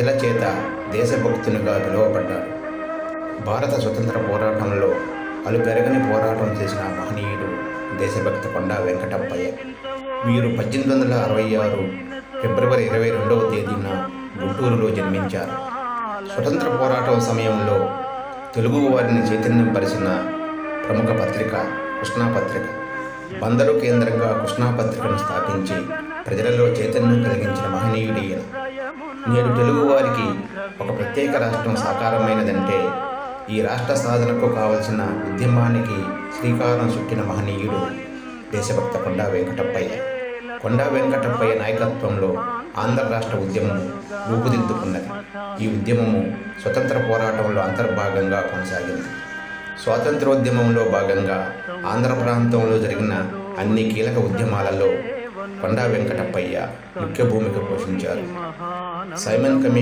ప్రజల చేత దేశభక్తునిగా పిలువబడ్డాడు భారత స్వతంత్ర పోరాటంలో అలుపెరగని పోరాటం చేసిన మహనీయుడు దేశభక్త కొండా వెంకటప్పయ్య. వీరు పద్దెనిమిది వందల అరవై ఆరు ఫిబ్రవరి ఇరవై రెండవ తేదీన గుంటూరులో జన్మించారు. స్వతంత్ర పోరాటం సమయంలో తెలుగు వారిని చైతన్యపరిచిన ప్రముఖ పత్రిక కృష్ణా పత్రిక బందరు కేంద్రంగా కృష్ణా పత్రికను స్థాపించి ప్రజలలో చైతన్యం కలిగించిన మహనీయుడి నేడు తెలుగు వారికి ఒక ప్రత్యేక రాష్ట్రం సాకారమైనదంటే ఈ రాష్ట్ర సాధనకు కావలసిన ఉద్యమానికి శ్రీకారం చుట్టిన మహనీయుడు దేశభక్త కొండా వెంకటప్పయ్య. కొండా వెంకటప్పయ్య నాయకత్వంలో ఆంధ్ర రాష్ట్ర ఉద్యమం రూపుదిద్దుకున్నది. ఈ ఉద్యమము స్వతంత్ర పోరాటంలో అంతర్భాగంగా కొనసాగింది. స్వాతంత్రోద్యమంలో భాగంగా ఆంధ్ర ప్రాంతంలో జరిగిన అన్ని కీలక ఉద్యమాలలో కొండా వెంకటప్పయ్య ముఖ్య భూమిక పోషించారు. Simon commission